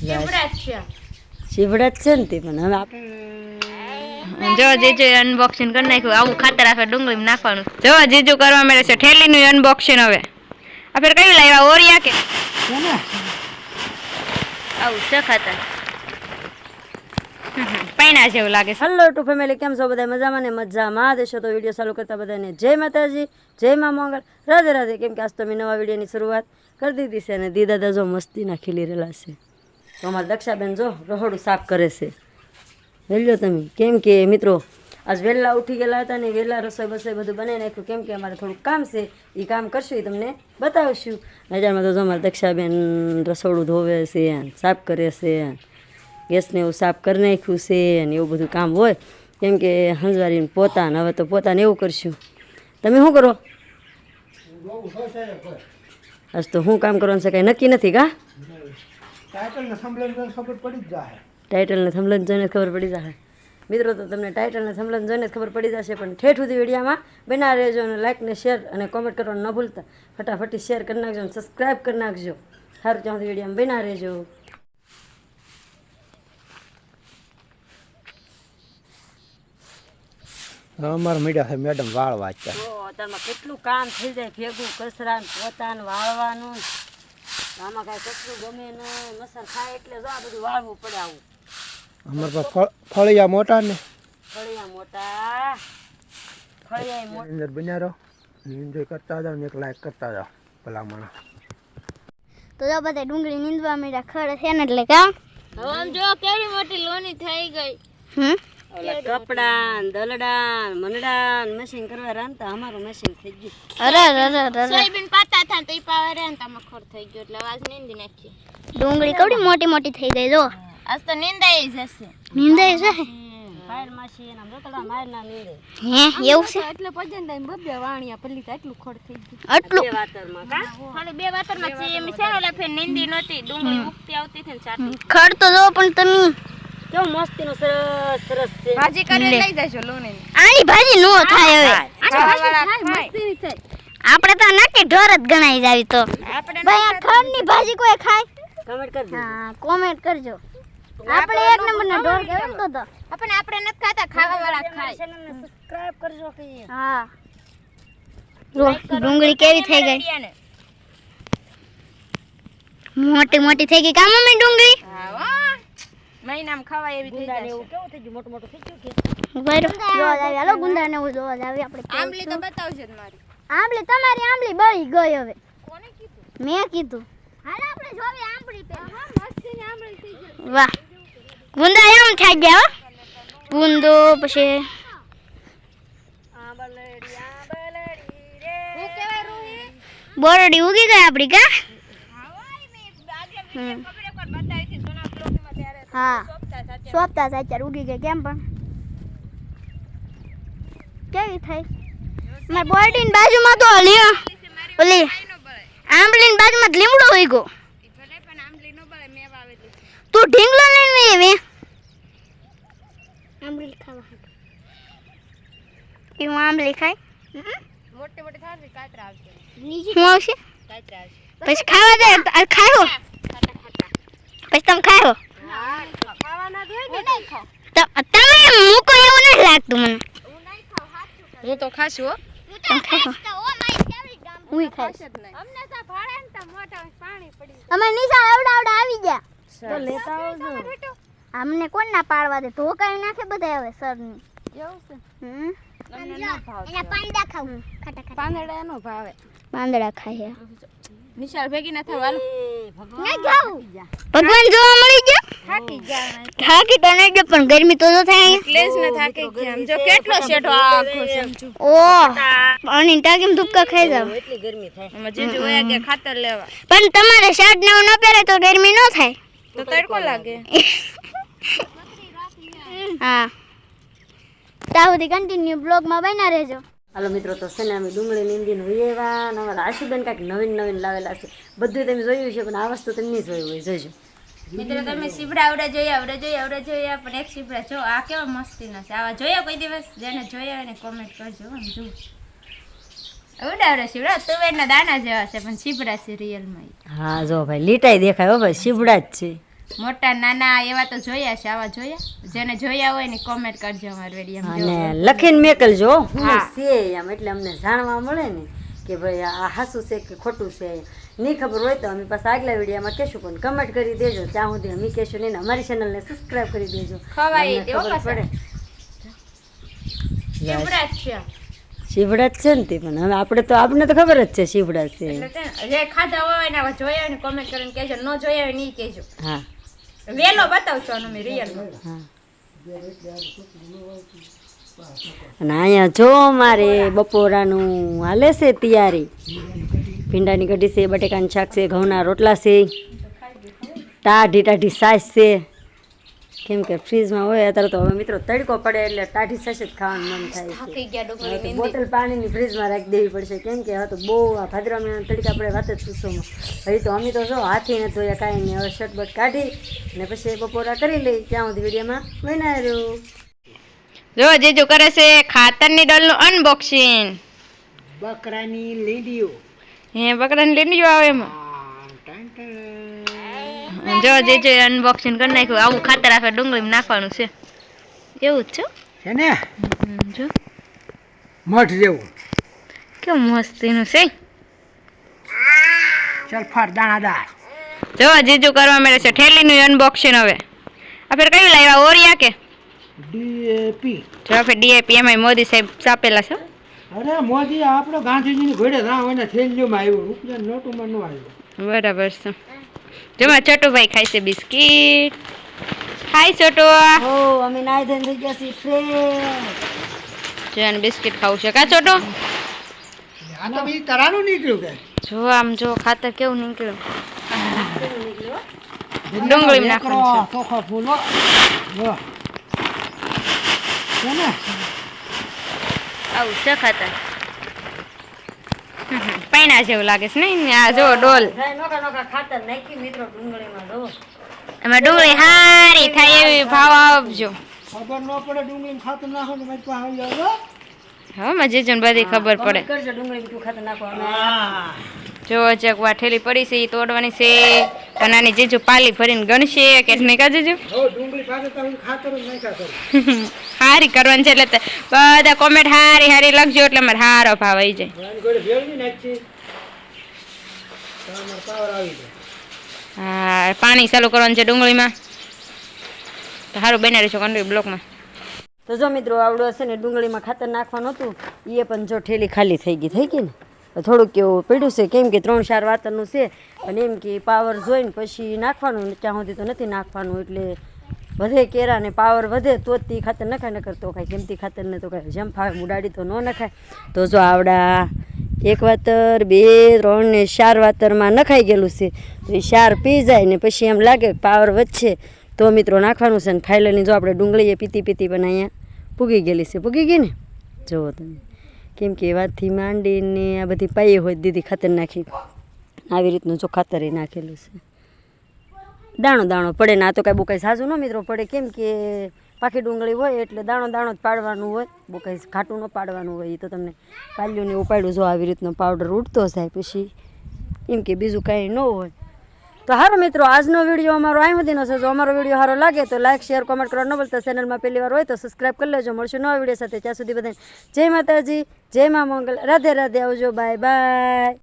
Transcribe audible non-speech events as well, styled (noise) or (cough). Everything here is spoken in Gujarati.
શીવડા જ છે ને તે પણ હવે આપણે જો જીજુ અનબોક્સિંગ કરી નાખ્યું. આવું ખાતર આખે ડુંગળી નાખવાનું. જો જીજુ કરવા મળે છે ઠેલીનું અનબોક્સિંગ હવે. આ ફેર કયું લાવ્યા? ઓરિયા કે? આવું છે ખાતર. પૈણા જેવું લાગે છે. હેલો ટુ ફેમિલી કેમ છો બધા મજામાં ને મજામાં દેશો તો વીડિયો ચાલુ કરતા બધાને જય માતાજી જય મા મંગળ. રાધે રાધે કેમ કે આજ તો મેં નવા વિડીયોની શરૂઆત કરી દીધી છે અને દીદા જો મસ્તીના ખીલી રહેલા છે. તો અમારા દક્ષાબેન જો રહોડું સાફ કરે છે. વેલ્યો તમે. કેમ કે મિત્રો આજ વહેલા ઉઠી ગયેલા હતા ને વહેલા રસોઈ બસોઈ બધું બનાવી નાખ્યું. કેમ કે અમારે થોડુંક કામ છે એ કામ કરશું એ તમને બતાવશું. નજારમાં તો જો અમારા દક્ષાબેન રસોડું ધોવે છે સાફ કરે છે ગેસને એવું સાફ કરી નાખ્યું છે ને એવું બધું કામ હોય. કેમ કે હંજવારીને પોતાને હવે તો પોતાને એવું કરશું. તમે શું કરો? આજ તો શું કામ કરવાનું છે કાંઈ નક્કી નથી કા? ટાઇટલને થંભલન જોઈને જ ખબર પડી જાય મિત્રો તો તમને ટાઇટલને થંભલન જોઈને જ ખબર પડી જશે પણ ઠેઠ સુધી વિડીયામાં બના રહેજો અને લાઇકને શેર અને કોમેન્ટ કરવાનું ન ભૂલતા. ફટાફટી શેર કરી નાખજો અને સબસ્ક્રાઈબ કરી નાખજો. સારું ત્યાં સુધી વિડીયામાં બના રહેજો. અમારા મીડિયા છે મેડમ વાળ વાંચતા કેટલું કામ થઈ જાય ભેગું કચરા ને વાળવાનું. ને. આમાં કાંઈ કચરું ગમે ન મસર ખાય એટલે જો આ બધું વાળવું પડે આવું. અમાર પાસે ફળિયા મોટા ને. ફળિયા મોટા. ફળિયા મોટા અંદર બન્યા રહો. એન્જોય કરતા જાઓ ને એક લાઈક કરતા જાઓ ભલામણ તો જો બધા ડુંગળી નીંદવા મીડા ખડ છે ને એટલે કામ આમ જો કેવી મોટી લોની થઈ ગઈ. હમ? કપડા દલડા ને મશીન કરવા રાંધતા અમારું મશીન થઈ ગયું. અરે અરે અરે અરે. સોયાબીન પાતા હતા તો ઈ પાવે રે ને થઈ ગયો એટલે આજ નીંદી નાખી ડુંગળી કવડી મોટી મોટી થઈ ગઈ જો. આજ તો નીંદાઈ જશે નીંદાય જશે ફાયર મશીન આમ રતડા મારના નીંદે. હે એવું છે? એટલે પજન ટાઈમ બબે વાણિયા પલ્લી તો એટલું ખોડ થઈ ગયું. આટલું? બે વાતરમાં કા ખાલી બે વાતરમાં છે. એમ છે ઓલા ફેર નીંદી નહોતી ડુંગળી ઉગતી આવતી હતી ને ચાટી ખડ તો જો પણ તમે કેવું મસ્તીનું સરસ સરસ છે. ભાજી કરી લઈ જજો લોને આની ભાજી નો થાય હવે. મસ્તી થાય આપણે તો નક્કી ઢોર જ ગણાઈ જાવી તો. આપણે ભાઈ આ ખડની ભાજી કોઈ ખાય? કમેન્ટ કરજો. હા કોમેન્ટ કરજો. આપણે એક નંબરના ઢોર કેમ તો તો આપણે આપણે નથી ખાતા ખાવા વાળા ખાય. ચેનલને સબસ્ક્રાઇબ કરજો કે હા. ડુંગળી કેવી થઈ ગઈ? મોટી મોટી થઈ ગઈ કામ મમ્મી ડુંગળી? હા વાહ મહિનામાં ખવાય એવી થઈ જાય એવું કેવું થઈ ગયું? મોટું મોટું થઈ ગયું કે? બરો જોવા જાવી હાલો ગુંદાને એવું જોવા જાવી આપણે આંબલી તો બતાવશે જ મારી. આંબલી તમારી આંબલી બળી ગઈ હવે. કોને કીધું? મેં કીધું. હાલો આપણે જોવી આંબલી હા મસ્તી ની આંબલી થઈ ગઈ. વાહ. ગુંદા એમ થઈ ગયા હો. ગુંદો પછી હું કેવાય રૂહી? બોરડી ઉગી ગઈ આપડી કા? હા વાય મેં આગળ વિડિયો ખબર એકવાર બતાવી હતી જૂના બ્લોગમાં ત્યારે હા. સોપતા થાય સોપતા ઉગી ગઈ કેમ પણ? કેવી થઈ? મારી બોરડીની બાજુમાં તો લીઓ ઓલી આંબલીની બાજુમાં લીમડો હોય મેં છે. તું ઢીંગલો લઈને આવી? આંબલી ખાવા હું આંબલી ખાય? મોટી મોટી થાશે કાતરા આવશે શું આવશે? કાતરા આવશે પછી ખાવા દે ખાયો. પછી તમે ખાયો? ને તમે મૂકો એવું નથી લાગતું મને. હું તો ખાશું હો. હું ખાઈશ. અમને તો ભાડે ને તો મોટા પાણી પડી અમે નિશા આવડા આવડા આવી ગયા. તો લેતા આવજો. અમને કોણ ના પાડવા દે? ઢોકાઈ નાખે બધા હવે સરની. એવું છે? હમ? ના એના પાંદડા ખાવું ખાટા ખાટા. પાંદડા નો ભાવે. પાંદડા ખાય નિશાળ ભેગી ના થવા ના ભગવાન જોવા મળી ગયો? થાકી ગયા થાકી તો નહીં ગયો પણ ગરમી તો તો થાય પ્લેસ ને થાકી ગયા. આમ જો કેટલો શેઠો આખો સમજુ ઓ પાણી ટાંકીમાં ધુક્કા ખાઈ જાવ એટલી ગરમી થાય. એમાં જીજુ વયા ગયા ખાતર લેવા. પણ તમારે શર્ટ ને ન પહેરે તો ગરમી ન થાય. તો તડકો લાગે. (laughs) હા. ત્યાં સુધી કન્ટિન્યુ બ્લોગમાં બન્યા રહેજો. હાલો મિત્રો તો છે ને અમે ડુંગળી નીંદીને વયેવા ને અમારા આશુબેન કાંઈક નવીન નવીન લાવેલા છે. બધું તમે જોયું છે પણ આ વસ્તુ તમે નહીં જોયું હોય જોજો મિત્રો તમે શીબડા આવડે જોયા આવડે જોયા આવડે જોયા પણ એક સીબડા જો આ કેવા મસ્તીના છે? આવા જોયા કોઈ દિવસ? જેને જોયા એને કોમેન્ટ કરજો આમ જો ઉડાવડે સીબડા તુવેરના દાણા જેવા છે પણ સીબડા છે રિયલમાં હા જો ભાઈ લીટાઈ દેખાય હો ભાઈ શીબડા જ છે. મોટા નાના એવા તો જોયા છે આવા જોયા? જેને જોયા હોય ને કોમેન્ટ કરજો અમારા વીડિયો અને લખીને મેકલજો હું છે એમ એટલે અમને જાણવા મળે ને કે ભાઈ આ હાસું છે કે ખોટું છે નહીં ખબર હોય તો અમે પાછા આગલા વિડીયોમાં કહેશું પણ કમેન્ટ કરી દેજો. ત્યાં સુધી અમે કહેશું નહીં ને અમારી ચેનલને સબસ્ક્રાઈબ કરી દેજો. ખવાય ખબર પડે શિવડા છે. ને તે પણ. હવે આપણે તો આપણે તો ખબર જ છે શિવડા છે. જે ખાધા હોય ને આવા જોયા હોય ને કોમેન્ટ કરીને કહેજો. ન જોયા હોય ને એ કહેજો. હા. વેલો બતાવશો અમે અને અહીંયા જો મારે બપોરાનું હાલે છે તૈયારી. ભીંડાની કઢી છે બટેકાની શાક છે ઘઉંના રોટલા છે ટાઢી ટાઢી સાસ છે. કેમ કે ફ્રીજમાં હોય અત્યારે તો હવે મિત્રો તડકો પડે એટલે ટાઢી સશે જ ખાવાનું મન થાય છે. બોટલ પાણીની ફ્રીજમાં રાખી દેવી પડશે. કેમ કે હવે તો બહુ આ ભાદરવા મહિના તડકા પડે વાત જ પૂછોમાં હજી તો અમે તો જો હાથી ને ધોયા કાંઈ નહીં. હવે શટબટ કાઢી ને પછી બપોરા કરી લઈ. ત્યાં સુધી વિડીયોમાં બનાવ્યું જો જીજુ કરે છે ખાતરની ડોલનું અનબોક્સિંગ બકરાની લીડીઓ. હે બકરાની લીંડીઓ આવે એમાં. જો જીજુ અનબોક્સિંગ કરી નાખ્યું આવું ખાતર આપણે ડુંગળીમાં નાખવાનું છે. એવું જ છે? છે ને? જો. મઠ જેવું. કેવું મસ્તીનું છે? સલ્ફર દાણાદાર જો જીજુ કરવા મળે છે ઠેલીનું અનબોક્સિંગ હવે. આપણે કયું લાવ્યા? ઓરિયા કે? ડીએપી જો આપણે ડીએપી એમાં મોદી સાહેબ છાપેલા છે. અરે મોદી આપણો ગાંધીજીની ઘોડે રાહ અને થેલીઓમાં આવ્યું. રૂપિયા નોટોમાં ન આવ્યું. બરાબર છે. જેમાં છોટુભાઈ ખાય છે બિસ્કીટ. ખાય છોટુ ઓ અમે નાઈ ધોઈને થઈ ગયા છીએ ફ્રેશ જો આને બિસ્કિટ ખાવું છે. કા છોટુ આ તો બી તરાનું નીકળ્યું કે? જો આમ જો ખાતર કેવું નીકળ્યું? ડુંગળી નાખવાનું ચોખો ફૂલો. જો. ને આવું છે ખાતર? પૈણા જેવું લાગે છે ને? આ જો ડોલ. ખાતર નાખી મિત્રો ડુંગળીમાં એમાં ડુંગળી હારી થાય એવી ભાવ આપજો ખબર ન પડે ડુંગળી ખાતર નાખો ને પછી આવી જાવ હા? મજે જન બધી ખબર પડે. કરજો ડુંગળી ખાતર નાખો જો ચકવા ઠેલી પડી છે એ તોડવાની છે. તો નાની જીજુ પાલી ભરીને ગણશે કે નહીં કા જીજુ? જ હારી કરવાની છે એટલે બધા કોમેન્ટ હારી હારી લખજો એટલે મારે હારો ભાવ આવી જાય. આની હા પાણી ચાલુ કરવાનું છે ડુંગળીમાં. તો સારું બનાવી રહેશો કંટ્રી બ્લોકમાં. તો જો મિત્રો આવડું હશે ને ડુંગળીમાં ખાતર નાખવાનું હતું એ પણ જો ઠેલી ખાલી થઈ ગઈ થઈ ગઈ ને? થોડુંક એવું પડ્યું છે. કેમ કે ત્રણ ચાર વાતરનું છે અને એમ કે પાવર જોઈને પછી નાખવાનું ત્યાં સુધી તો નથી નાખવાનું. એટલે વધે કેરા ને પાવર વધે તો જ તે ખાતર નખાય, નકર તો કાંઈ કેમતી ખાતર ને તો કાંઈ જેમ ફાવે મુડાડી તો ન નખાય. તો જો આવડા એક વાતર, બે, ત્રણ ને ચાર વાતરમાં નખાઈ ગયેલું છે. તો એ ચાર પી જાય ને પછી એમ લાગે પાવર વધશે. તો મિત્રો નાખવાનું છે ને ફાઇલની જો આપણે ડુંગળીએ પીતી પીતી પણ અહીંયા પૂગી ગયેલી છે. પૂગી ગઈ ને? જુઓ તમે. કેમ કે વાતથી માંડીને આ બધી પાઈ હોય દીદી ખાતર નાખી. આવી રીતનું જો ખાતર એ નાખેલું છે. દાણો દાણો પડે ને આ તો કાંઈ બહુ કાંઈ સાજું ન મિત્રો પડે. કેમ કે પાકી ડુંગળી હોય એટલે દાણો દાણો જ પાડવાનું હોય. બહુ કાંઈ ખાટું ન પાડવાનું હોય. એ તો તમને પાલ્યું ને ઉપાડ્યું જો આવી રીતનો પાવડર ઉડતો જાય પછી. એમ કે બીજું કાંઈ ન હોય. તો હારો મિત્રો, આજનો વીડિયો અમારો અહીં સુધીનો છે. જો અમારો વીડિયો સારો લાગે તો લાઇક શેર કોમેન્ટ કરવા ન બોલતા ચેનલમાં પહેલી વાર હોય તો સબસ્ક્રાઈબ કરી લેજો. મળશું નવા વીડિયો સાથે. ત્યાં સુધી બધાને જય માતાજી, જય મા મંગલ. રાધે રાધે આવજો. Bye bye